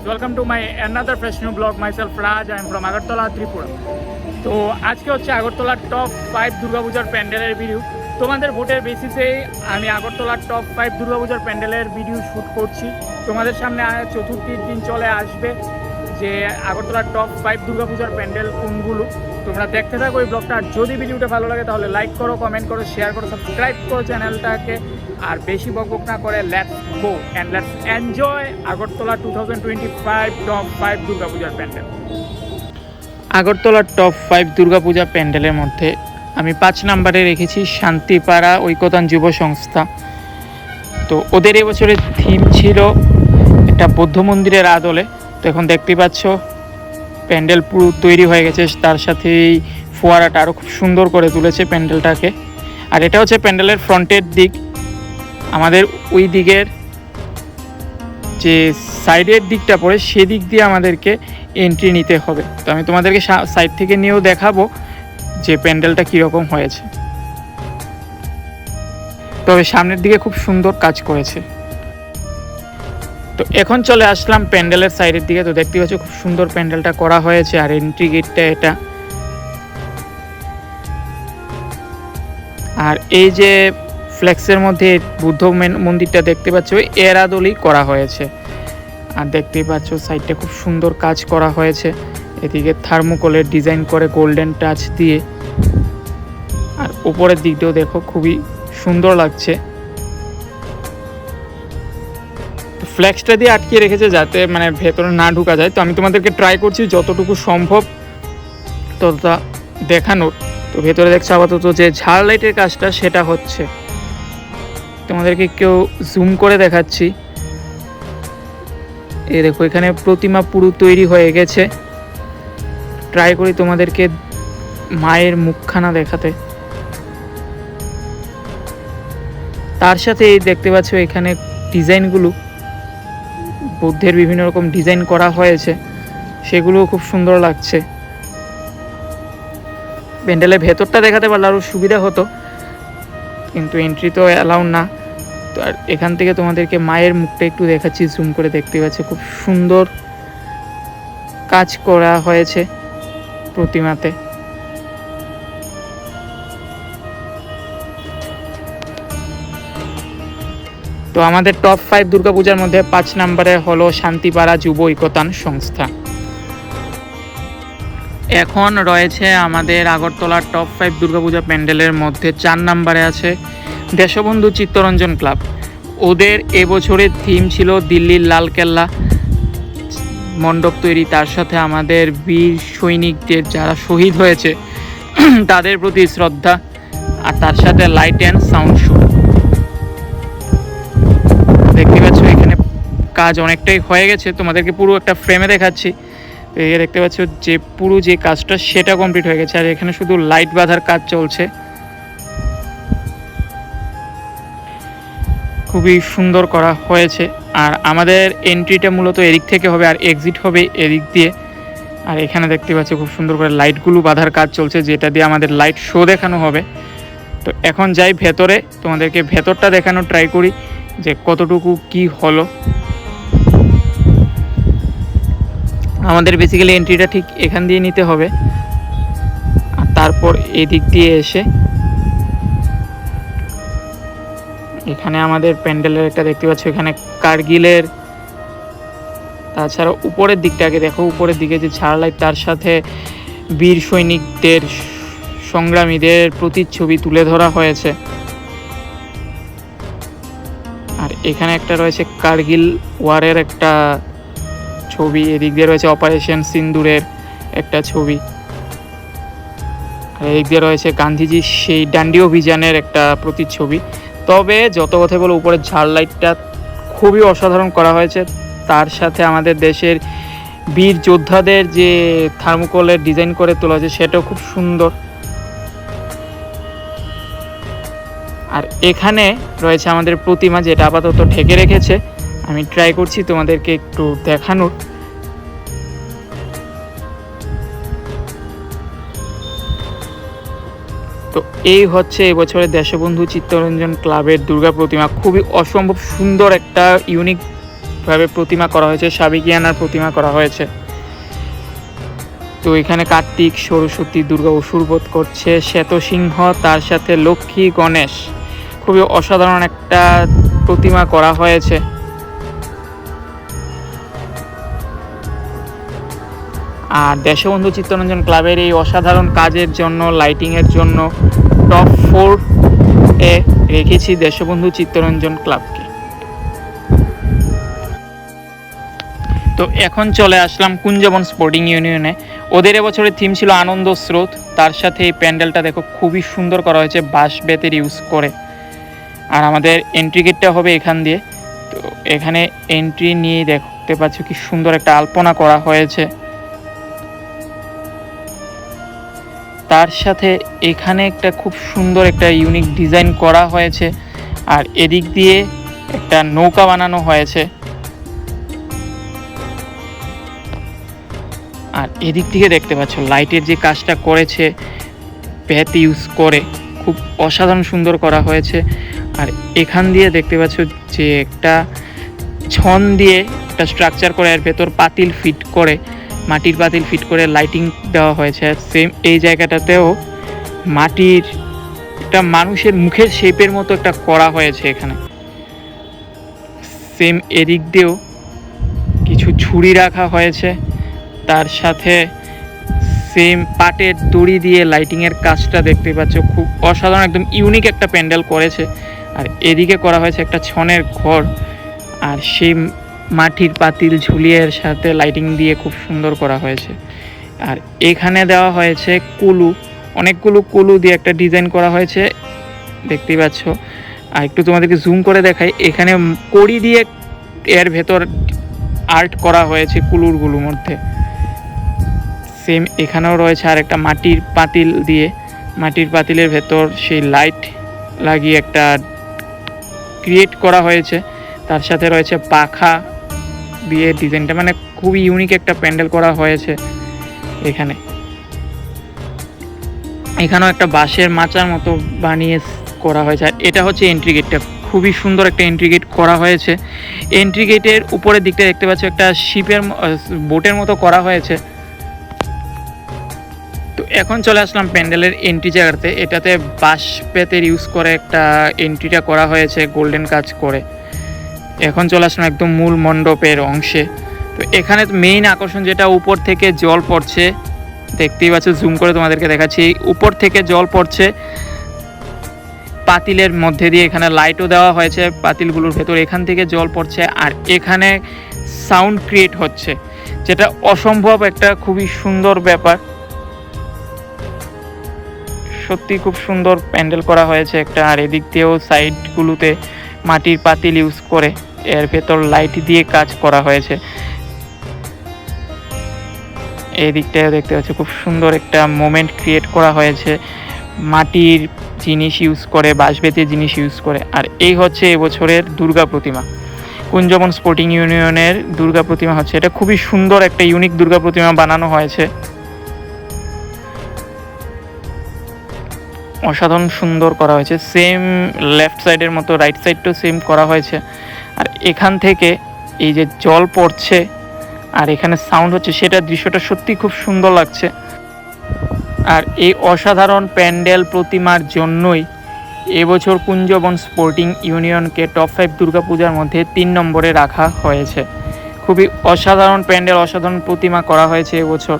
guys, welcome to my another fresh new blog. Myself Raj, I am from Agartala, Tripura. তো আজকে হচ্ছে আগরতলার top five দুর্গাপূজার প্যান্ডেলের ভিডিও তোমাদের ভোটের বেসিসে আমি আগরতলার টপ ফাইভ দুর্গাপূজার প্যান্ডেলের ভিডিও শ্যুট করছি। তোমাদের সামনে চতুর্থীর দিন চলে আসবে যে আগরতলার টপ ফাইভ দুর্গাপূজার প্যান্ডেল কোনগুলো। তোমরা দেখতে থাকো এই ব্লগটা যদি ভিডিওটা ভালো লাগে তাহলে লাইক করো কমেন্ট করো শেয়ার করো সাবস্ক্রাইব করো চ্যানেলটাকে। আর বেশি বকবক না করে let's go and let's enjoy Agartala two thousand twenty five top five দুর্গাপূজার প্যান্ডেল। আগরতলার টপ ফাইভ দুর্গাপূজা প্যান্ডেলের মধ্যে আমি পাঁচ নম্বরে রেখেছি শান্তিপাড়া ঐকতান যুব সংস্থা। তো ওদের এবছরের থিম ছিল একটা বৌদ্ধ মন্দিরের আদলে। তো এখন দেখতে পাচ্ছ, প্যান্ডেল পুরো তৈরি হয়ে গেছে, তার সাথে এই ফোয়ারাটা আরও খুব সুন্দর করে তুলেছে প্যান্ডেলটাকে। আর এটা হচ্ছে প্যান্ডেলের ফ্রন্টের দিক। আমাদের ওই দিকের যে সাইডের দিকটা পড়ে সেদিক দিয়ে আমাদেরকে এন্ট্রি নিতে হবে। তো আমি তোমাদেরকে সাইড থেকে নিয়েও দেখাবো যে প্যান্ডেলটা কীরকম হয়েছে। তবে সামনের দিকে খুব সুন্দর কাজ করেছে। তো এখন চলে আসলাম প্যান্ডেলের সাইডের দিকে। তো দেখতে পাচ্ছ খুব সুন্দর প্যান্ডেলটা করা হয়েছে আর এন্ট্রি গেটটা এটা। আর এই যে ফ্লেক্সের মধ্যে বুদ্ধ মেন- মন্দিরটা দেখতে পাচ্ছ এর আদলেই করা হয়েছে। আর দেখতেই পাচ্ছ সাইডটা খুব সুন্দর কাজ করা হয়েছে। এদিকে থার্মোকলের ডিজাইন করে গোল্ডেন টাচ দিয়ে। আর উপরের দিকটাও দেখো, খুবই সুন্দর লাগছে। ফ্ল্যাক্সটা দিয়ে আটকে রেখেছে যাতে মানে ভেতরে না ঢুকা যায়। তো আমি তোমাদেরকে ট্রাই করছি, যতটুকু সম্ভব ততটা দেখানোর। তো ভেতরে দেখছ আপাতত যে ঝাড় লাইটের কাজটা, সেটা হচ্ছে। তোমাদেরকে কেউ জুম করে দেখাচ্ছি। এ দেখো, এখানে প্রতিমা পুরো তৈরি হয়ে গেছে। ট্রাই করি তোমাদেরকে মায়ের মুখখানা দেখাতে। তার সাথে দেখতে পাচ্ছ এখানে ডিজাইনগুলো। বুদ্ধের বিভিন্ন রকম ডিজাইন করা হয়েছে। সেগুলোও খুব সুন্দর লাগছে। প্যান্ডেলের ভেতরটা দেখাতে পারলে আরও সুবিধা হতো। কিন্তু এন্ট্রি তো অ্যালাউ না। তো আর এখান থেকে তোমাদেরকে মায়ের মুখটা একটু দেখাচ্ছি জুম করে দেখতে পাচ্ছি, খুব সুন্দর কাজ করা হয়েছে প্রতিমাতে। তো আমাদের টপ ফাইভ দুর্গাপূজার মধ্যে পাঁচ নম্বরে হলো শান্তিপাড়া যুব ঐকতান সংস্থা। এখন রয়েছে আমাদের আগরতলার টপ ফাইভ দুর্গাপূজা প্যান্ডেলের মধ্যে চার নম্বরে আছে দেশবন্ধু চিত্তরঞ্জন ক্লাব। ওদের এবছরের থিম ছিল দিল্লির লালকেল্লা মণ্ডপ তৈরি। তার সাথে আমাদের বীর সৈনিকদের যারা শহীদ হয়েছে, তাদের প্রতি শ্রদ্ধা আর তার সাথে লাইট অ্যান্ড সাউন্ড শো দেখতে পাচ্ছ, এখানে কাজ অনেকটাই হয়ে গেছে। তোমাদেরকে পুরো একটা ফ্রেমে দেখাচ্ছি। দেখতে পাচ্ছ, যে পুরো যে কাজটা সেটা কমপ্লিট হয়ে গেছে। আর এখানে শুধু লাইট বাঁধার কাজ চলছে। খুবই সুন্দর করা হয়েছে। আর আমাদের এন্ট্রিটা মূলত এদিক থেকে হবে আর এক্সিট হবে এদিক দিয়ে। আর এখানে দেখতে পাচ্ছি খুব সুন্দর করে লাইটগুলো বাঁধার কাজ চলছে, যেটা দিয়ে আমাদের লাইট শো দেখানো হবে। তো এখন যাই ভেতরে, তোমাদেরকে ভেতরটা দেখানোর ট্রাই করি যে কতটুকু কি হলো। আমাদের বেসিক্যালি এন্ট্রিটা ঠিক এখান দিয়ে নিতে হবে। আর তারপর এদিক দিয়ে এসে এখানে আমাদের প্যান্ডেলের একটা দেখতে পাচ্ছ, এখানে কার্গিলের। তাছাড়া উপরের দিকটাকে দেখো, উপরের দিকে যে লাইট তার সাথে বীর সৈনিকদের সংগ্রামীদের প্রতিচ্ছবি তুলে ধরা হয়েছে। আর এখানে একটা রয়েছে কার্গিল ওয়ারের একটা ছবি, এদিক দিয়ে রয়েছে অপারেশন সিন্দুরের একটা ছবি। আর এদিক দিয়ে রয়েছে গান্ধীজির সেই ডান্ডি অভিযানের একটা প্রতিচ্ছবি। তবে যত কথা বলো উপরের ঝাল লাইটটা খুবই অসাধারণ করা হয়েছে। তার সাথে আমাদের দেশের বীর যোদ্ধাদের যে থার্মোকলের ডিজাইন করে তোলা হয়েছে, সেটাও খুব সুন্দর। আর এখানে রয়েছে আমাদের প্রতিমা, যেটা আপাতত ঢেকে রেখেছে। আমি ট্রাই করছি তোমাদেরকে একটু দেখানোর। এই হচ্ছে এবছরের দেশবন্ধু চিত্তরঞ্জন ক্লাবের দুর্গা প্রতিমা। খুবই অসম্ভব সুন্দর একটা ইউনিক ইউনিকভাবে প্রতিমা করা হয়েছে, সাবেকিয়ানার প্রতিমা করা হয়েছে। তো এখানে কার্তিক, সরস্বতী, দুর্গা অসুরবোধ করছে শ্বেত সিংহ তার সাথে লক্ষ্মী, গণেশ। খুবই অসাধারণ একটা প্রতিমা করা হয়েছে। আর দেশবন্ধু চিত্তরঞ্জন ক্লাবের এই অসাধারণ কাজের জন্য লাইটিংয়ের জন্য টপ ফোর এ রেখেছি দেশবন্ধু চিত্তরঞ্জন ক্লাবকে। তো এখন চলে আসলাম কুঞ্জবন স্পোর্টিং ইউনিয়নে ওদের এবছরের থিম ছিল আনন্দ স্রোত। তার সাথে এই প্যান্ডেলটা দেখো খুবই সুন্দর করা হয়েছে বাঁশ বেতের ইউজ করে। আর আমাদের এন্ট্রি গেটটা হবে এখান দিয়ে। তো এখানে এন্ট্রি নিয়ে দেখতে পাচ্ছ কি সুন্দর একটা আলপনা করা হয়েছে। তার সাথে এখানে একটা খুব সুন্দর একটা ইউনিক ডিজাইন করা হয়েছে। আর এদিক দিয়ে একটা নৌকা বানানো হয়েছে। আর এদিক থেকে দেখতে পাচ্ছ, লাইটের যে কাজটা করেছে প্যাথ ইউজ করে, খুব অসাধারণ সুন্দর করা হয়েছে। আর এখান দিয়ে দেখতে পাচ্ছ যে একটা ছন দিয়ে একটা স্ট্রাকচার করে এর ভেতর পাতিল ফিট করে। মাটির পাতিল ফিট করে লাইটিং দেওয়া হয়েছে। সেম এই জায়গাটাতেও মাটির একটা মানুষের মুখের শেপের মতো একটা করা হয়েছে এখানে। সেম এদিক দিয়েও কিছু ছুরি রাখা হয়েছে। তার সাথে সেম পাটের দড়ি দিয়ে লাইটিংয়ের কাজটা দেখতে পাচ্ছ। খুব অসাধারণ, একদম ইউনিক একটা প্যান্ডেল করেছে। আর এদিকে করা হয়েছে একটা ছনের ঘর। আর সেই মাটির পাতিল ঝুলিয়ের সাথে লাইটিং দিয়ে খুব সুন্দর করা হয়েছে। আর এখানে দেওয়া হয়েছে কুলু। অনেকগুলো কুলু দিয়ে একটা ডিজাইন করা হয়েছে। দেখতেই পাচ্ছ। আর একটু তোমাদেরকে জুম করে দেখাই। এখানে কড়ি দিয়ে এর ভেতর আর্ট করা হয়েছে কুলুরগুলোর মধ্যে। সেম এখানেও রয়েছে আর একটা মাটির পাতিল দিয়ে। মাটির পাতিলের ভেতর সেই লাইট লাগিয়ে একটা ক্রিয়েট করা হয়েছে। তার সাথে রয়েছে পাখা। দিয়ে ডিজাইনটা মানে খুবই ইউনিক একটা প্যান্ডেল করা হয়েছে এখানে। এখানেও একটা বাঁশের মাচার মতো বানিয়ে করা হয়েছে। আর এটা হচ্ছে এন্ট্রি গেটটা খুবই সুন্দর একটা এন্ট্রি গেট করা হয়েছে। এন্ট্রি গেটের উপরের দিকটা দেখতে পাচ্ছ, একটা শিপের বোটের মতো করা হয়েছে। তো এখন চলে আসলাম প্যান্ডেলের এন্ট্রি জায়গাতে। এটাতে বাঁশ পেতের ইউজ করে একটা এন্ট্রিটা করা হয়েছে গোল্ডেন কাজ করে। এখন চলে আসলাম একদম মূল মণ্ডপের অংশে। তো এখানে মেইন আকর্ষণ যেটা, উপর থেকে জল পড়ছে। দেখতেই পাচ্ছ জুম করে তোমাদেরকে দেখাচ্ছি। উপর থেকে জল পড়ছে। পাতিলের মধ্যে দিয়ে এখানে লাইটও দেওয়া হয়েছে, পাতিলগুলোর ভেতর এখান থেকে জল পড়ছে। আর এখানে সাউন্ড ক্রিয়েট হচ্ছে, যেটা অসম্ভব একটা খুবই সুন্দর ব্যাপার। সত্যি খুব সুন্দর প্যান্ডেল করা হয়েছে একটা, আর এদিক দিয়েও সাইডগুলোতে মাটির পাতিল ইউজ করে। এর ভেতর লাইট দিয়ে কাজ করা হয়েছে। এই দিকটায় দেখতে পাচ্ছি, খুব সুন্দর একটা মোমেন্ট ক্রিয়েট করা হয়েছে। মাটির জিনিস ইউজ করে বাঁশ বাঁশবেতের জিনিস ইউজ করে। আর এই হচ্ছে এবছরের দুর্গা প্রতিমা। কুঞ্জবন স্পোর্টিং ইউনিয়নের দুর্গা প্রতিমা হচ্ছে। এটা খুবই সুন্দর একটা ইউনিক দুর্গা প্রতিমা বানানো হয়েছে। অসাধারণ সুন্দর করা হয়েছে। সেম লেফট সাইডের মতো রাইট সাইডটাও সেম করা হয়েছে। আর এখান থেকে এই যে জল পড়ছে আর এখানে সাউন্ড হচ্ছে, সেটা দৃশ্যটা সত্যি খুব সুন্দর লাগছে। আর এই অসাধারণ প্যান্ডেল প্রতিমার জন্যই এবছর কুঞ্জবন স্পোর্টিং ইউনিয়নকে টপ ফাইভ দুর্গাপূজার মধ্যে তিন নম্বরে রাখা হয়েছে। খুবই অসাধারণ প্যান্ডেল, অসাধারণ প্রতিমা করা হয়েছে এবছর।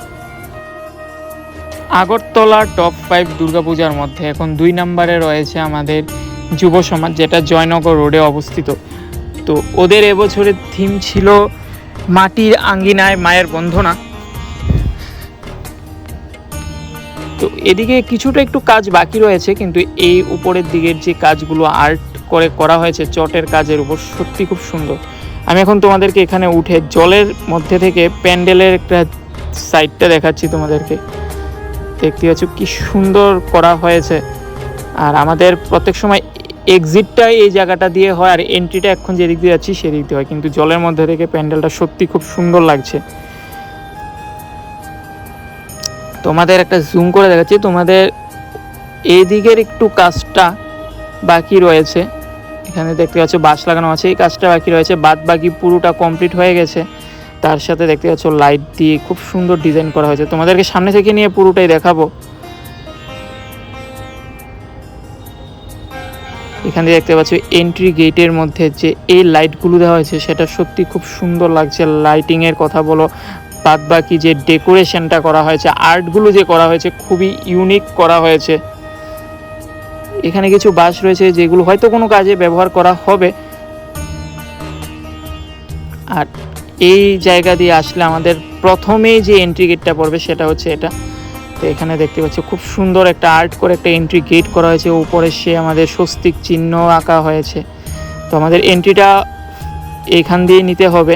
আগরতলা টপ ফাইভ দুর্গাপূজার মধ্যে এখন দুই নম্বরে রয়েছে আমাদের যুব সমাজ, যেটা জয়নগর রোডে অবস্থিত। তো ওদের এবছরের থিম ছিল মাটির আঙ্গিনায় মায়ের বন্ধনা। তো এদিকে কিছুটা একটু কাজ বাকি রয়েছে, কিন্তু এই উপরের দিকের যে কাজগুলো আর্ট করে করা হয়েছে, চটের কাজের উপর সত্যি খুব সুন্দর। আমি এখন তোমাদেরকে এখানে উঠে জলের মধ্যে থেকে প্যান্ডেলের একটা সাইডটা দেখাচ্ছি তোমাদেরকে। দেখতে পাচ্ছ কি সুন্দর করা হয়েছে। আর আমাদের প্রত্যেক সময় এক্সিটটাই এই জায়গাটা দিয়ে হয় আর এন্ট্রিটা এখন যেদিক দিয়ে যাচ্ছি সেদিক দিয়ে হয়। কিন্তু জলের মধ্যে থেকে প্যান্ডেলটা সত্যি খুব সুন্দর লাগছে। তোমাদের একটা জুম করে দেখাচ্ছি। তোমাদের এই দিকের একটু কাজটা বাকি রয়েছে। এখানে দেখতে পাচ্ছ বাঁশ লাগানো আছে। এই কাজটা বাকি রয়েছে। বাদ বাকি পুরোটা কমপ্লিট হয়ে গেছে। তার সাথে দেখতে পাচ্ছ লাইট দিয়ে খুব সুন্দর ডিজাইন করা হয়েছে। তোমাদেরকে সামনে থেকে নিয়ে পুরোটাই দেখাবো। এখানে দেখতে পাচ্ছ এন্ট্রি গেটের মধ্যে যে এই লাইটগুলো দেওয়া হয়েছে, সেটা সত্যি খুব সুন্দর লাগছে। লাইটিংয়ের কথা বলো বাদ বাকি যে ডেকোরেশনটা করা হয়েছে আর্টগুলো যে করা হয়েছে, খুবই ইউনিক করা হয়েছে। এখানে কিছু বাস রয়েছে, যেগুলো হয়তো কোনো কাজে ব্যবহার করা হবে। আর এই জায়গা দিয়ে আসলে আমাদের প্রথমেই যে এন্ট্রি গেটটা পড়বে, সেটা হচ্ছে এটা। তো এখানে দেখতে পাচ্ছি খুব সুন্দর একটা আর্ট করে একটা এন্ট্রি গেট করা হয়েছে। উপরে সে আমাদের স্বস্তিক চিহ্ন আঁকা হয়েছে। তো আমাদের এন্ট্রিটা এখান দিয়ে নিতে হবে।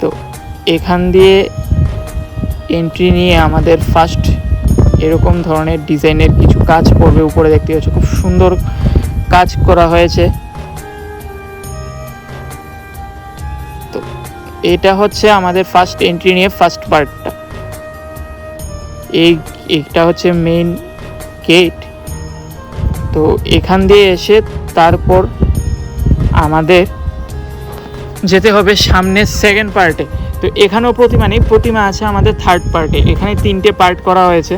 তো এখান দিয়ে এন্ট্রি নিয়ে আমাদের ফার্স্ট এরকম ধরনের ডিজাইনের কিছু কাজ পড়বে উপরে দেখতে পাচ্ছি। খুব সুন্দর কাজ করা হয়েছে। তো এটা হচ্ছে আমাদের ফার্স্ট এন্ট্রি নিয়ে ফার্স্ট পার্টটা এই এটা হচ্ছে মেইন গেট তো এখান দিয়ে এসে তারপর আমাদের যেতে হবে সামনের সেকেন্ড পার্টে তো এখানেও প্রতিমা নেই, প্রতিমা আছে আমাদের থার্ড পার্টে এখানে তিনটে পার্ট করা হয়েছে।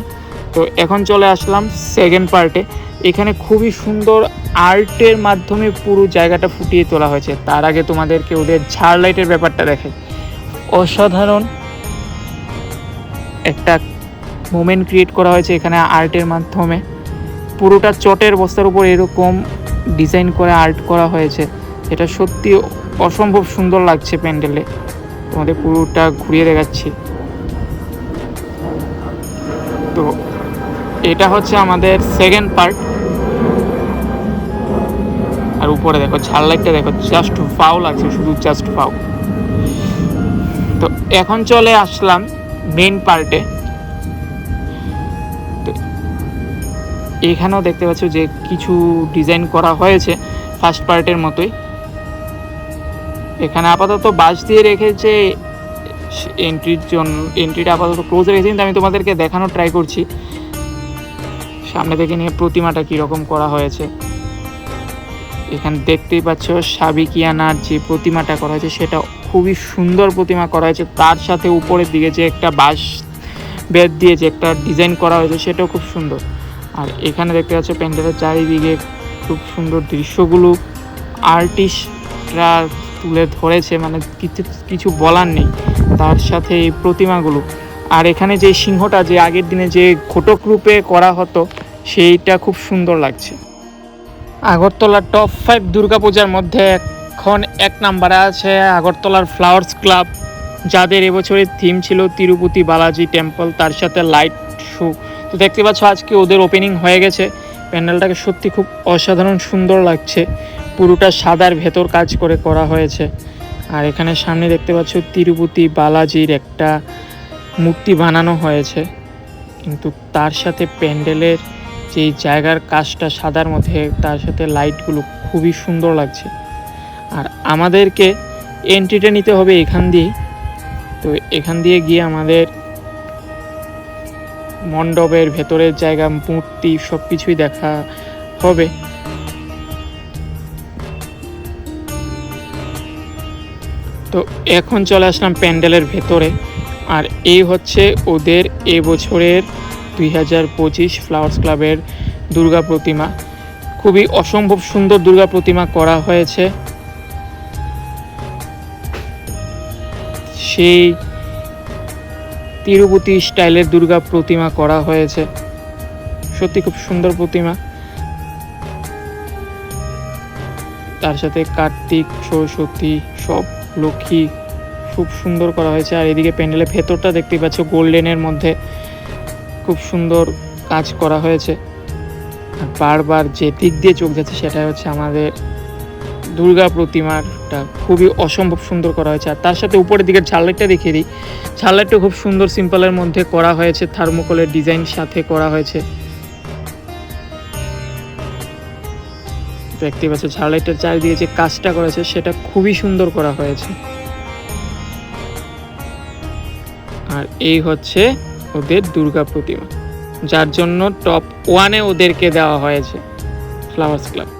তো এখন চলে আসলাম সেকেন্ড পার্টে এখানে খুবই সুন্দর আর্টের মাধ্যমে পুরো জায়গাটা ফুটিয়ে তোলা হয়েছে। তার আগে তোমাদেরকে ওদের ঝাড় লাইটের ব্যাপারটা দেখে অসাধারণ একটা মোমেন্ট ক্রিয়েট করা হয়েছে এখানে আর্টের মাধ্যমে। পুরোটা চটের বস্তার উপর এরকম ডিজাইন করে আর্ট করা হয়েছে। এটা সত্যি অসম্ভব সুন্দর লাগছে প্যান্ডেলে। তোমাদের পুরোটা ঘুরিয়ে দেখাচ্ছি। তো এটা হচ্ছে আমাদের সেকেন্ড পার্ট আর উপরে দেখো, ঝাল লাইটটা দেখো জাস্ট ফাও লাগছে, শুধু জাস্ট ফাও তো এখন চলে আসলাম মেন পার্টে এখানেও দেখতে পাচ্ছ যে কিছু ডিজাইন করা হয়েছে ফার্স্ট পার্টের মতোই। এখানে আপাতত বাস দিয়ে রেখেছে এন্ট্রির জন্য এন্ট্রিটা আপাতত ক্লোজ রেখেছি, কিন্তু আমি তোমাদেরকে দেখানোর ট্রাই করছি। সামনে থেকে নিয়ে প্রতিমাটা কীরকম করা হয়েছে। এখানে দেখতেই পাচ্ছ সাবিকিয়ানার যে প্রতিমাটা করা হয়েছে, সেটা খুবই সুন্দর প্রতিমা করা হয়েছে। তার সাথে উপরের দিকে যে একটা বাঁশ বেদ দিয়ে যে একটা ডিজাইন করা হয়েছে, সেটাও খুব সুন্দর। আর এখানে দেখতে পাচ্ছ প্যান্ডেলের চারিদিকে খুব সুন্দর দৃশ্যগুলো। আর্টিস্টরা তুলে ধরেছে মানে কিছু কিছু বলার নেই, তার সাথে এই প্রতিমাগুলো। আর এখানে যে সিংহটা, যে আগের দিনে যে ঘটক রূপে করা হতো, সেইটা খুব সুন্দর লাগছে। আগরতলার টপ ফাইভ দুর্গাপূজার মধ্যে এখন এক নাম্বারে আছে আগরতলার ফ্লাওয়ার্স ক্লাব যাদের এবছরের থিম ছিল তিরুপতি বালাজি টেম্পল তার সাথে লাইট শো তো দেখতে পাচ্ছ আজকে ওদের ওপেনিং হয়ে গেছে। প্যান্ডেলটাকে সত্যি খুব অসাধারণ সুন্দর লাগছে। পুরোটা সাদার ভেতর কাজ করে করা হয়েছে। আর এখানে সামনে দেখতে পাচ্ছ তিরুপতি বালাজির একটা মূর্তি বানানো হয়েছে। কিন্তু তার সাথে প্যান্ডেলের যেই জায়গার কাজটা সাদার মধ্যে, তার সাথে লাইটগুলো খুবই সুন্দর লাগছে। আর আমাদেরকে এন্ট্রিটা নিতে হবে এখান দিয়ে তো এখান দিয়ে গিয়ে আমাদের মণ্ডপের ভেতরের জায়গা, মূর্তি সব কিছুই দেখা হবে। তো এখন চলে আসলাম প্যান্ডেলের ভেতরে। আর এই হচ্ছে ওদের এবছরের দুই হাজার পঁচিশ ফ্লাওয়ার্স ক্লাবের দুর্গা প্রতিমা। খুবই অসম্ভব সুন্দর দুর্গা প্রতিমা করা হয়েছে। সেই তিরুপতি স্টাইলের দুর্গা প্রতিমা করা হয়েছে। সত্যি খুব সুন্দর প্রতিমা। তার সাথে কার্তিক, সরস্বতী, সব লক্ষ্মী খুব সুন্দর করা হয়েছে। আর এদিকে প্যান্ডেলের ভেতরটা দেখতে পাচ্ছ, গোল্ডেনের মধ্যে খুব সুন্দর কাজ করা হয়েছে। আর বারবার যে দিক দিয়ে চোখ যাচ্ছে সেটা হচ্ছে আমাদের দুর্গা প্রতিমাটা খুবই অসম্ভব সুন্দর করা হয়েছে। আর তার সাথে উপরের দিকে ঝাললাইটটা দেখিয়ে দিই। ঝাললাইটটা খুব সুন্দর সিম্পলের মধ্যে করা হয়েছে। থার্মোকলের ডিজাইন সাথে করা হয়েছে। দেখতে পাচ্ছ ঝাললাইটের চারিদিকে যে কাজটা করেছে, সেটা খুবই সুন্দর করা হয়েছে। আর এই হচ্ছে ওদের দুর্গা প্রতিমা, যার জন্য টপ ওয়ানে ওদেরকে দেওয়া হয়েছে ফ্লাওয়ার্স ক্লাব